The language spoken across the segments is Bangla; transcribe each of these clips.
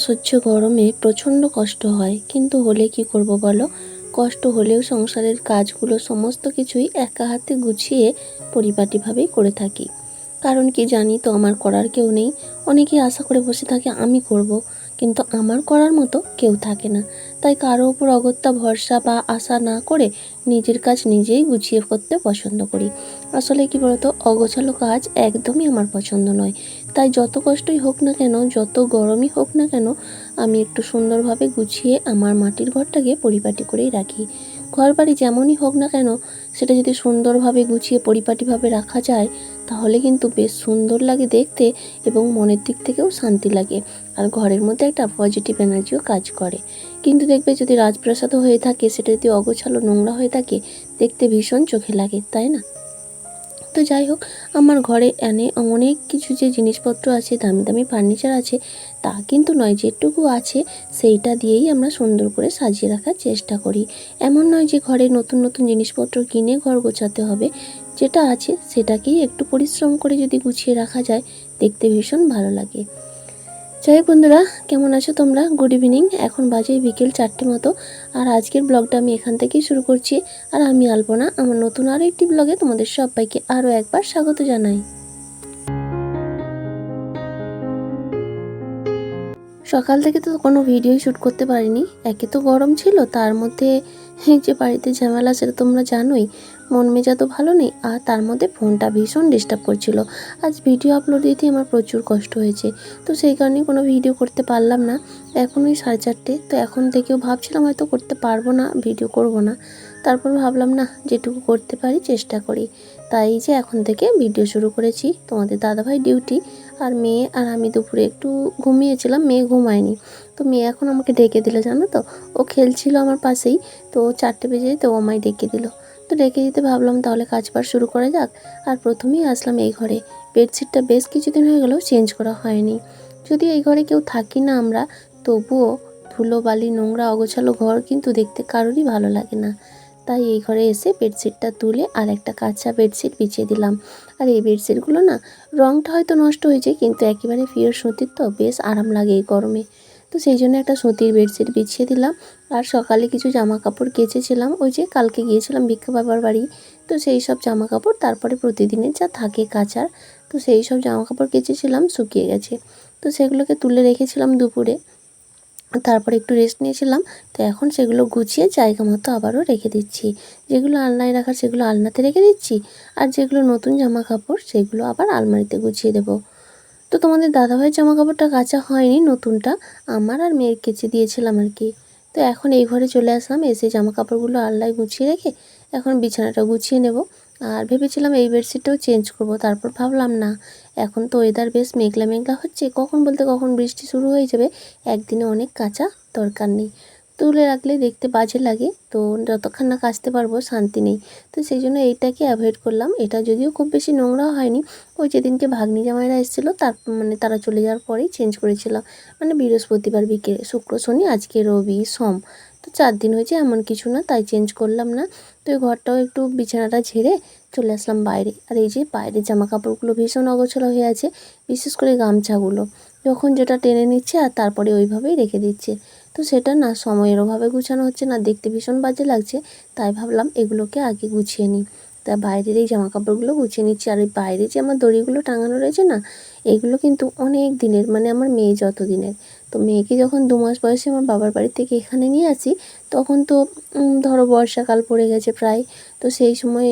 অসহ্য গরমে প্রচণ্ড কষ্ট হয়। কিন্তু হলে কি করব বলো? কষ্ট হলেও সংসারের কাজগুলো সমস্ত কিছুই একা হাতে গুছিয়ে পরিপাটিভাবেই করে থাকি। কারণ কি জানি তো আমার করার কেউ নেই। অনেকেই আশা করে বসে থাকে, আমি করব। কিন্তু আমার করার মতো কেউ থাকে না। তাই কারও ওপর অগত্যা ভরসা বা আশা না করে নিজের কাজ নিজেই গুছিয়ে করতে পছন্দ করি। আসলে কি বলতো? অগোছালো কাজ একদমই আমার পছন্দ নয়। তাই যত কষ্টই হোক না কেন, যত গরমই হোক না কেন, আমি একটু সুন্দরভাবে গুছিয়ে আমার মাটির ঘরটাকে পরিপাটি করেই রাখি। ঘর বাড়ি যেমনই হোক না কেন, সেটা যদি সুন্দরভাবে গুছিয়ে পরিপাটিভাবে রাখা যায়, তাহলে কিন্তু বেশ সুন্দর লাগে দেখতে এবং মনের দিক থেকেও শান্তি লাগে আর ঘরের মধ্যে একটা পজিটিভ এনার্জিও কাজ করে। কিন্তু দেখবে যদি রাজপ্রাসাদও হয়ে থাকে, সেটা যদি অগোছালো নোংরা হয়ে থাকে, দেখতে ভীষণ চোখে লাগে, তাই না? তো যাই হোক, আমার ঘরে এনে অনেক কিছু যে জিনিসপত্র আছে, দামি দামি ফার্নিচার আছে, তা কিন্তু নয়, যেটুকু আছে সেইটা দিয়েই আমরা সুন্দর করে সাজিয়ে রাখার চেষ্টা করি। এমন নয় যে ঘরে নতুন নতুন জিনিসপত্র কিনে ঘর গোছাতে হবে, যেটা আছে সেটাকেই একটু পরিশ্রম করে যদি গুছিয়ে রাখা যায়, দেখতে ভীষণ ভালো লাগে। যাই বন্ধুরা, কেমন আছো তোমরা? গুড ইভিনিং এখন বাজে বিকেল চারটে মতো। আর আজকের ব্লগটা আমি এখান থেকেই শুরু করছি। আর আমি আলপনা। আমার নতুন আরও একটি ব্লগে তোমাদের সবাইকে আরও একবার স্বাগত জানাই। সকাল থেকে তো কোনো ভিডিও শ্যুট করতে পারিনি। একে তো গরম ছিল, তার মধ্যে যে বাড়িতে ঝামেলা সেটা তোমরা জানোই। মন মেজাজও ভালো নেই, আর তার মধ্যে ফোনটা ভীষণ ডিস্টার্ব করছিল। আজ ভিডিও আপলোড দিতে আমার প্রচুর কষ্ট হয়েছে। তো সেই কারণে কোনো ভিডিও করতে পারলাম না। এখন ওই সাড়ে চারটে, তো এখন থেকেও ভাবছিলাম হয়তো করতে পারব না ভিডিও করব না। তারপর ভাবলাম, না, যেটুকু করতে পারি চেষ্টা করি। তাই যে এখন থেকে ভিডিও শুরু করেছি। তোমাদের দাদাভাই ডিউটি আর মেয়ে আর আমি দুপুরে একটু ঘুমিয়েছিলাম, মেয়ে ঘুমায়নি। তো মেয়ে এখন আমাকে ডেকে দিল, জানো তো? ও খেলছিল আমার পাশেই, তো চারটে বেজে তো ও আমায় ডেকে দিল। তো ডেকে দিতে ভাবলাম, তাহলে কাজ বার শুরু করা যাক। আর প্রথমেই আসলাম এই ঘরে। বেডশিটটা বেশ কিছুদিন হয়ে গেলেও চেঞ্জ করা হয়নি। যদি এই ঘরে কেউ থাকি না আমরা, তবুও ধুলো, বালি, নোংরা, অগোছালো ঘর কিন্তু দেখতে কারোরই ভালো লাগে না। তাই এই ঘরে এসে বেডশিটটা তুলে আর একটা কাঁচা বেডশিট বিছিয়ে দিলাম। আর এই বেডশিটগুলো না রঙটা হয়তো নষ্ট হয়েছে, কিন্তু একেবারে পিওর সুতির তো, বেশ আরাম লাগে এই গরমে। তো সেই জন্য একটা সুতির বেডশিট বিছিয়ে দিলাম। আর সকালে কিছু জামা কাপড় কেচেছিলাম। ওই যে কালকে গিয়েছিলাম ভিক্ষা বাবার বাড়ি। তো সেই সব জামা কাপড় তারপরে প্রতিদিনের যা থাকে কাচার, তো সেই সব জামা কাপড় কেচেছিলাম, শুকিয়ে গেছে। তো সেগুলোকে তুলে রেখেছিলাম দুপুরে। তারপরে একটু রেস্ট নিয়েছিলাম। তো এখন সেগুলো গুছিয়ে জায়গা মতো আবারও রেখে দিচ্ছি। যেগুলো আলনায় রাখার সেগুলো আলনাতে রেখে দিচ্ছি। আর যেগুলো নতুন জামা কাপড় সেগুলো আবার আলমারিতে গুছিয়ে দেবো। তো তোমাদের দাদাভাইয়ের জামা কাপড়টা কাচা হয়নি নতুনটা, আমার আর মেয়ের কেচে দিয়েছিলাম আর কি। তো এখন এই ঘরে চলে আসলাম, এসে জামা কাপড়গুলো আলনায় গুছিয়ে রেখে এখন বিছানাটা গুছিয়ে নেব। আর ভেবেছিলাম এই বেডশিটটাও চেঞ্জ করব, তারপর ভাবলাম না, এখন তো ওয়েদার বেশ মেঘলা মেঘলা হচ্ছে, কখন বলতে কখন বৃষ্টি শুরু হয়ে যাবে, একদিনে অনেক কাঁচা দরকার নেই। তুলে রাখলে দেখতে বাজে লাগে। তো যতক্ষণ না কাচতে পারব, শান্তি নেই। তো সেই জন্য এইটাকে অ্যাভয়েড করলাম। এটা যদিও খুব বেশি নোংরা হয়নি। ওই যেদিনকে ভাগ্নি জামাইরা এসেছিল, তার মানে তারা চলে যাওয়ার পরেই চেঞ্জ করেছিলাম। মানে বৃহস্পতিবার বিকেলে, শুক্র, শনি, আজকে রবি, সোম। তো চার দিন হয়েছে এমন কিছু না, তাই চেঞ্জ করলাম না। তো এই ঘরটাও একটু বিছানাটা ঝেড়ে চলে আসলাম বাইরে। আর এই যে বাইরের জামা কাপড়গুলো ভীষণ অগোছালো হয়ে আছে, বিশেষ করে গামছাগুলো। যখন যেটা টেনে নিচ্ছে আর তারপরে ওইভাবেই রেখে দিচ্ছে। তো সেটা না সময়ের অভাবে গুছানো হচ্ছে না, দেখতে ভীষণ বাজে লাগছে, তাই ভাবলাম এগুলোকে আগে গুছিয়ে নিই। তা বাইরের এই জামা কাপড়গুলো গুছিয়ে নিচ্ছি, আর এই বাইরে যে আমার দড়িগুলো টাঙানো রয়েছে না, এগুলো কিন্তু অনেক দিনের মানে আমার মেয়ে যত দিনের তো মেয়েকে যখন দু মাস বয়সে আমার বাবার বাড়ি থেকে এখানে নিয়ে আসি, তখন তো ধরো বর্ষাকাল পড়ে গেছে প্রায়, তো সেই সময়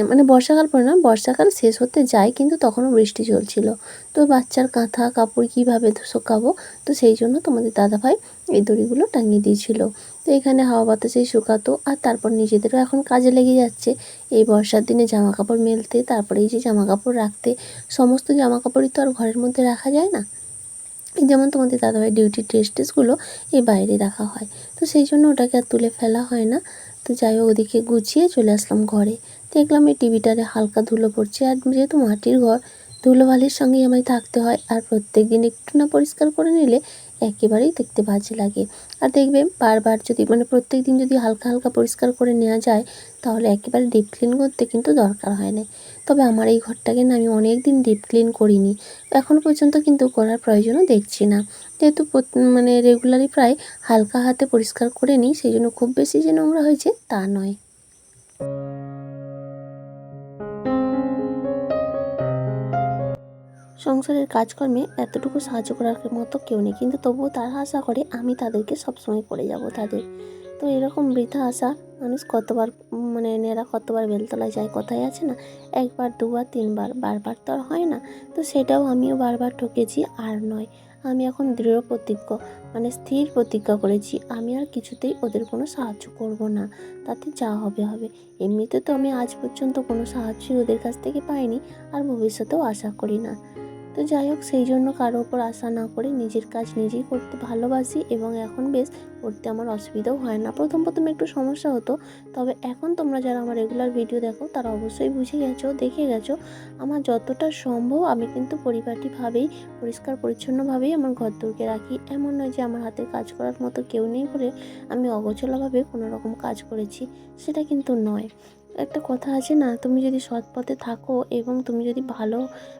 মানে- বর্ষাকাল পরে না, বর্ষাকাল শেষ হতে যায় কিন্তু তখনও বৃষ্টি চলছিল। তো বাচ্চার কাঁথা কাপড় কীভাবে শুকাবো? তো সেই জন্য তোমাদের দাদাভাই এই দড়িগুলো টাঙিয়ে দিয়েছিল। তো এখানে হাওয়া বাতাসেই শুকাতো আর তারপর নিজেদেরও এখন কাজে লেগে যাচ্ছে। এই বর্ষার দিনে জামা কাপড় মেলতে, তারপরে এই যে জামা কাপড় রাখতে, সমস্ত জামা কাপড়ই তো আর ঘরের মধ্যে রাখা যায় না। যেমন তোমাদের দাদাভাই ডিউটি ড্রেস ট্রেসগুলো এই বাইরে রাখা হয়। তো সেই জন্য ওটাকে আর তুলে ফেলা হয় না। তো যাই হোক, ওদিকে গুছিয়ে চলে আসলাম ঘরে। দেখলাম এই টিভিটারে হালকা ধুলো পড়ছে আর যেহেতু মাটির ঘর, ধুলোবালির সঙ্গে আমায় থাকতে হয় আর প্রত্যেক দিন একটু না পরিষ্কার করে নিলে একেবারেই দেখতে বাজে লাগে। আর দেখবে বারবার যদি মানে প্রত্যেক দিন যদি হালকা হালকা পরিষ্কার করে নেওয়া যায়, তাহলে একেবারে ডিপ ক্লিন করতে কিন্তু দরকার হয় না। তবে আমার এই ঘরটাকে না আমি অনেক দিন ডিপ ক্লিন করিনি। এখনও পর্যন্ত কিন্তু করার প্রয়োজনও দেখছি না। যেহেতু মানে রেগুলারই প্রায় হালকা হাতে পরিষ্কার করে নিই, সেই জন্য খুব বেশি যে নোংরা হয়েছে তা নয়। সংসারের কাজকর্মে এতটুকু সাহায্য করার মতো কেউ নেই। কিন্তু তবুও তারা আশা করে আমি তাদেরকে সবসময় করে যাব তাদের। তো এরকম বৃথা আশা, মানুষ কতবার মানে নেরা কতবার বেলতলায় যায় কথায় আছে না? একবার, দুবার, তিনবার, বারবার তো আর হয় না। তো সেটাও আমিও বারবার ঠকেছি, আর নয়, আমি এখন দৃঢ় প্রতিজ্ঞ মানে স্থির প্রতিজ্ঞা করেছি, আমি আর কিছুতেই ওদের কোনো সাহায্য করব না। তাতে যা হবে হবে। এমনিতে তো আমি আজ পর্যন্ত কোনো সাহায্যই ওদের কাছ থেকে পাইনি, আর ভবিষ্যতেও আশা করি না। তো যাই হোক, সেই জন্য কারও ওপর আশা না করে নিজের কাজ নিজেই করতে ভালোবাসি এবং এখন বেশ করতে আমার অসুবিধাও হয় না। প্রথম প্রথম একটু সমস্যা হতো, তবে এখন তোমরা যারা আমার রেগুলার ভিডিও দেখো, তারা অবশ্যই বুঝে গেছো, দেখে গেছো। আমার যতটা সম্ভব আমি কিন্তু পরিপাটিভাবেই, পরিষ্কার পরিচ্ছন্নভাবেই আমার ঘর দূরকে রাখি। এমন নয় যে আমার হাতের কাজ করার মতো কেউ নেই বলে আমি অগোছলাভাবে কোনো রকম কাজ করেছি, সেটা কিন্তু নয়। একটা কথা আছে না, তুমি যদি সৎ পথে থাকো এবং তুমি যদি ভালো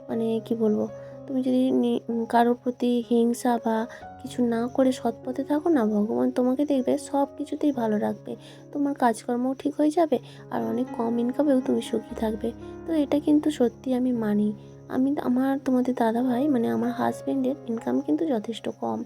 মানে কি বলব, তুমি যদি কারোর প্রতি হিংসা বা কিছু না করে সৎ পথে থাকো না, ভগবান তোমাকে দেখবে সব কিছুতেই ভালো রাখবে। তোমার কাজকর্মও ঠিক হয়ে যাবে আর অনেক কম ইনকামেও তুমি সুখী থাকবে। তো এটা কিন্তু সত্যি আমি মানি। আমি, আমার তোমাদের দাদা ভাই মানে আমার হাজব্যান্ডের ইনকাম কিন্তু যথেষ্ট কম।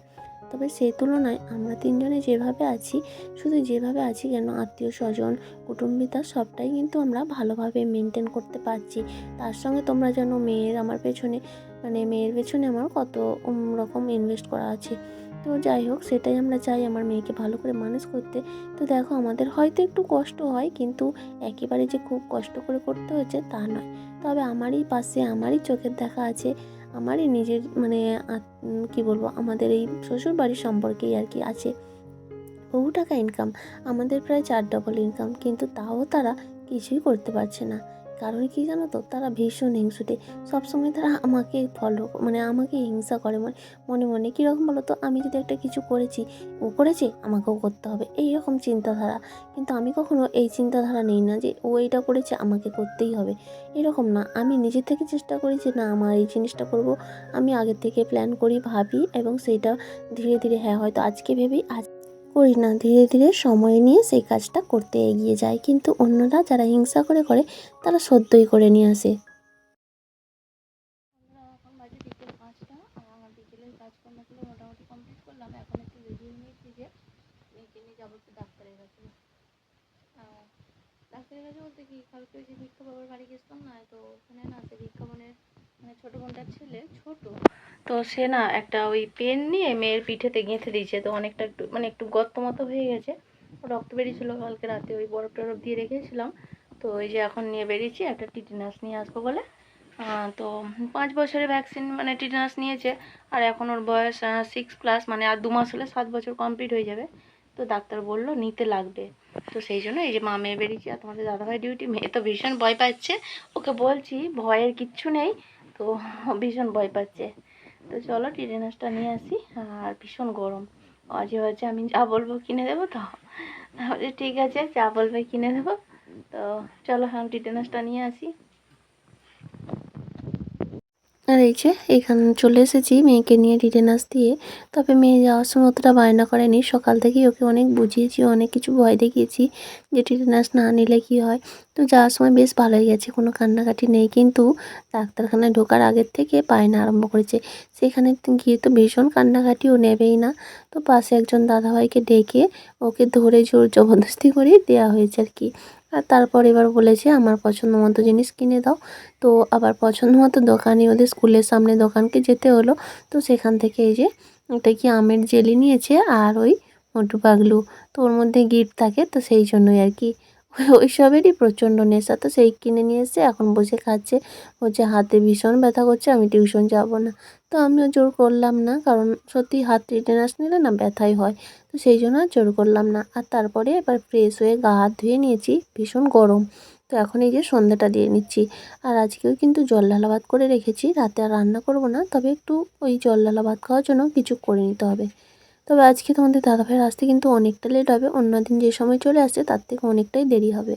তবে সেই তুলনায় আমরা তিনজনে যেভাবে আছি, শুধু যেভাবে আছি কেন আত্মীয় স্বজন, কুটুম্বিতা সবটাই কিন্তু আমরা ভালোভাবে মেনটেন করতে পারছি। তার সঙ্গে তোমরা যেন মেয়ের আমার পেছনে মানে মেয়ের পেছনে আমার কত রকম ইনভেস্ট করা আছে। তো যাই হোক, সেটাই আমরা চাই আমার মেয়েকে ভালো করে মানুষ করতে। তো দেখো, আমাদের হয়তো একটু কষ্ট হয়, কিন্তু একেবারে যে খুব কষ্ট করে করতে হচ্ছে তা নয়। তবে আমারই পাশে, আমারই চোখের দেখা আছে। আমারই নিজের মানে কি বলব, আমাদের এই শ্বশুর বাড়ির সম্পর্কেই আর কি আছে। বহু টাকা ইনকাম আমাদের প্রায় চার ডবল ইনকাম কিন্তু তাও তারা কিছুই করতে পারছে না। কারণ কি জানো তো, তারা ভীষণ হিংসুটে। সবসময় তারা আমাকে ফলো মানে আমাকে হিংসা করে। মানে মনে মনে। কীরকম বলো তো, আমি যদি একটা কিছু করেছি, ও করেছে, আমাকেও করতে হবে। এই রকম চিন্তাধারা। কিন্তু আমি কখনো এই চিন্তাধারা নেই না যে, ও এইটা করেছে, আমাকে করতেই হবে। এরকম না। আমি নিজে থেকে চেষ্টা করি যে, না, আমার এই জিনিসটা করব। আমি আগে থেকে প্ল্যান করি, ভাবি এবং সেইটা ধীরে ধীরে হ্যাঁ হয়তো আজকে ভেবেই আজ করি না। ধীরে ধীরে সময় নিয়ে সেই কাজটা করতে এগিয়ে যায় কিন্তু অন্যরা যারা হিংসা করে করে, তারা সদ্যই করে নিয়ে আসে। ডাক্তারের কাছে বলতে কি ওই যে ভিক্ষা বাবার বাড়ি না, তো ওখানে না ভিক্ষা মানে ছোটো বোনটার ছেলে, ছোট তো সে না একটা ওই পেন নিয়ে মেয়ের পিঠেতে গেঁথে দিয়েছে। তো অনেকটা একটু মানে একটু গর্ত মতো হয়ে গেছে। রক্ত বেরিয়েছিল কালকে রাতে, ওই বরফ টরফ দিয়ে রেখেছিলাম। তো ওই যে এখন নিয়ে বেরিয়েছি, একটা টিটেনাস নিয়ে আসব বলে। তো পাঁচ বছরের ভ্যাকসিন মানে টিটেনাস নিয়েছে। আর এখন ওর বয়স সিক্স প্লাস মানে আর দু মাস হলে সাত বছর কমপ্লিট হয়ে যাবে। তো ডাক্তার বলল, নিতে লাগবে। তো সেই জন্য এই যে মা মেয়ে বেরিয়েছি, আর তোমাদের দাদাভাই ডিউটি মেয়ে তো ভীষণ ভয় পাচ্ছে। ওকে বলছি, ভয়ের কিচ্ছু নেই। তো ভীষণ ভয় পাচ্ছে। তো চলো টিটেনাসটা নিয়ে আসি, আর ভীষণ গরম। অজে হচ্ছে আমি যা বলব কিনে দেবো তো। তাহলে ঠিক আছে, যা বলবে কিনে দেবো। তো চলো আমি টিটেনাসটা নিয়ে আসি। আর এই যে, এখানে চলে এসেছি মেয়েকে নিয়ে ডিটেনাস দিয়ে। তবে মেয়ে যাওয়ার সময় অতটা বায়না করেনি। সকাল থেকেই ওকে অনেক বুঝিয়েছি, অনেক কিছু ভয় দেখিয়েছি যে টিটেনাস না নিলে কি হয়। তো যাওয়ার সময় বেশ ভালোই গেছে, কোনো কান্নাকাটি নেই। কিন্তু ডাক্তারখানায় ঢোকার আগের থেকে বায়না আরম্ভ করেছে। সেখানে গিয়ে তো ভীষণ কান্নাকাটিও নেবেই না। তো পাশে একজন দাদাভাইকে ডেকে ওকে ধরে জোর জবরদস্তি করে দেওয়া হয়েছে আর কি। আর তারপর এবার বলেছে, আমার পছন্দ মতো জিনিস কিনে দাও। তো আবার পছন্দ মতো দোকানে ওদের স্কুলের সামনে দোকানকে যেতে হলো। তো সেখান থেকে এই যে, ওটা কি আমের জেলি নিয়েছে আর ওই মোটু পাগলু? তো ওর মধ্যে গিফট থাকে, তো সেই জন্যই আর কি। ওই সবেরই প্রচণ্ড নেশা। তো সেই কিনে নিয়ে এসে এখন বসে খাচ্ছে। বলছে, হাতে ভীষণ ব্যথা করছে, আমি টিউশন যাব না। তো আমিও জোর করলাম না, কারণ সত্যি হাত টেটেনাস নিলে না ব্যথাই হয়। তো সেই জন্য আর জোর করলাম না। আর তারপরে এবার ফ্রেশ হয়ে গা হাত ধুয়ে নিয়েছি, ভীষণ গরম। তো এখন এই যে সন্ধ্যাটা দিয়ে নিচ্ছি। আর আজকেও কিন্তু জল ঢালা ভাত করে রেখেছি, রাতে আর রান্না করব না, তবে একটু ওই জল ঢালা ভাত খাওয়ার জন্য কিছু করে নিতে হবে। তবে আজকে তোমাদের দাদাভাইয়ের আসতে কিন্তু অনেকটা লেট হবে, অন্যদিন যে সময় চলে আসছে তার থেকে অনেকটাই দেরি হবে।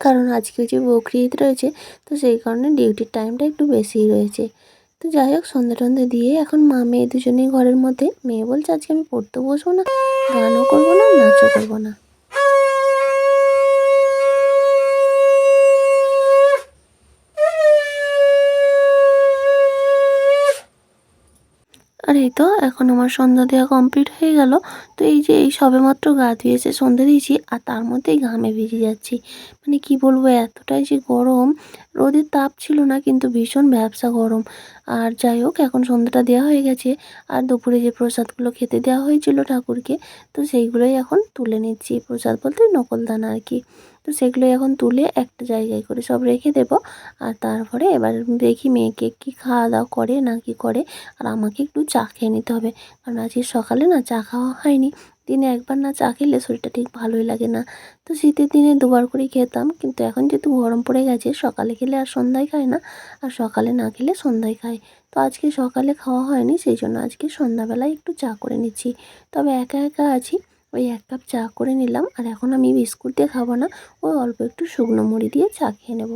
কারণ আজকে যে বকরি ঈদ রয়েছে, তো সেই কারণে ডিউটির টাইমটা একটু বেশিই রয়েছে। তো যাই হোক, সন্ধ্যা টন্ধে দিয়ে এখন মা মেয়ে দুজনেই ঘরের মধ্যে। মেয়ে বলছে, আজকে আমি পড়তে বসবো না, গানও করব না, নাচও করব না। আর এই তো এখন আমার সন্ধ্যা দেওয়া কমপ্লিট হয়ে গেল। তো এই যে এই সবেমাত্র গা ধুয়েছে, সন্ধ্যা দিয়েছি আর তার মধ্যেই ঘামে ভিজে যাচ্ছি। মানে কি বলব, এতটাই যে গরম। রোদের তাপ ছিল না, কিন্তু ভীষণ ব্যবসা গরম। আর যাই হোক, এখন সন্ধ্যাটা দেওয়া হয়ে গেছে। আর দুপুরে যে প্রসাদগুলো খেতে দেওয়া হয়েছিল ঠাকুরকে, তো সেইগুলোই এখন তুলে নিচ্ছি। প্রসাদ বলতে নকলদানা আর কি। তো সেগুলো এখন তুলে একটা জায়গায় করে সব রেখে দেবো। আর তারপরে এবার দেখি মেয়েকে কি খাওয়া দাওয়া করে না কি করে। আর আমাকে একটু চা খেয়ে নিতে হবে। কারণ আজকে সকালে না চা খাওয়া হয়নি। দিনে একবার না চা খেলে শরীরটা ঠিক ভালোই লাগে না। তো শীতের দিনে দুবার করে খেতাম। কিন্তু এখন যেহেতু গরম পড়ে গেছে, সকালে খেলে আর সন্ধ্যায় খায় না। আর সকালে না খেলে সন্ধ্যায় খায়। তো আজকে সকালে খাওয়া হয়নি, সেই জন্য আজকে সন্ধ্যাবেলায় একটু চা করে নিচ্ছি। তবে একা একা আছি। ওই এক কাপ চা করে নিলাম। আর এখন আমি বিস্কুট দিয়ে খাব না, ওই অল্প একটু শুকনো মুড়ি দিয়ে চা খেয়ে নেব।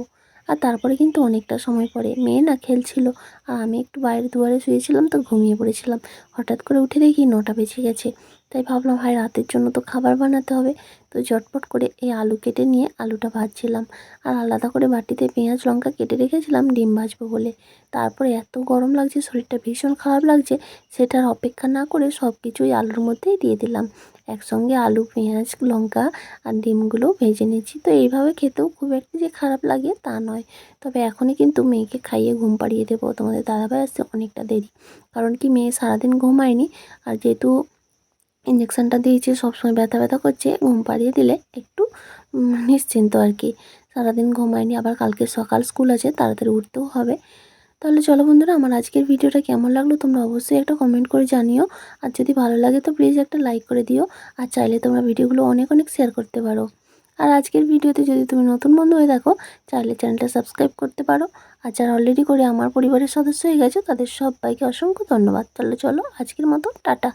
আর তারপরে কিন্তু অনেকটা সময় পরে মেয়ে না খেলছিল, আর আমি একটু বাইরে দুয়ারে শুয়েছিলাম তো ঘুমিয়ে পড়েছিলাম। হঠাৎ করে উঠে দেখি নটা বেজে গেছে। তাই ভাবলাম, ভাই, রাতের জন্য তো খাবার বানাতে হবে। তো ঝটপট করে এই আলু কেটে নিয়ে আলুটা ভাজছিলাম। আর আলাদা করে বাটিতে পেঁয়াজ, লঙ্কা কেটে রেখেছিলাম, ডিম ভাজবো বলে। তারপরে এত গরম লাগছে, শরীরটা ভীষণ খারাপ লাগছে, সেটার অপেক্ষা না করে সব কিছুই আলুর মধ্যেই দিয়ে দিলাম। একসঙ্গে আলু, পেঁয়াজ, লঙ্কা আর ডিমগুলো ভেজে নিচ্ছি। তো এইভাবে খেতেও খুব একটা যে খারাপ লাগে তা নয়। তবে এখনই কিন্তু মেয়েকে খাইয়ে ঘুম পাড়িয়ে দেবো। তোমাদের দাদাভাই আসতে অনেকটা দেরি। কারণ কি মেয়ে সারাদিন ঘুমায়নি আর যেহেতু ইঞ্জেকশানটা দিয়েছে, সবসময় ব্যথা ব্যথা করছে, ঘুম পাড়িয়ে দিলে একটু নিশ্চিন্ত আর কি। সারাদিন ঘুমায়নি, আবার কালকে সকাল স্কুল আছে, তাড়াতাড়ি উঠতেও হবে। তাহলে চলো বন্ধুরা, আমার আজকের ভিডিওটা কেমন লাগল তোমরা অবশ্যই একটা কমেন্ট করে জানিও। আর যদি ভালো লাগে তো প্লিজ একটা লাইক করে দিও। আর চাইলে তোমরা ভিডিওগুলো অনেক অনেক শেয়ার করতে পারো। আর আজকের ভিডিওতে যদি তুমি নতুন বন্ধু হয়ে থাকো, চাইলে চ্যানেলটা সাবস্ক্রাইব করতে পারো। আর যারা অলরেডি করে আমার পরিবারের সদস্য হয়ে গেছে, তাদের সবাইকে অসংখ্য ধন্যবাদ। তাহলে চলো আজকের মতো, টাটা।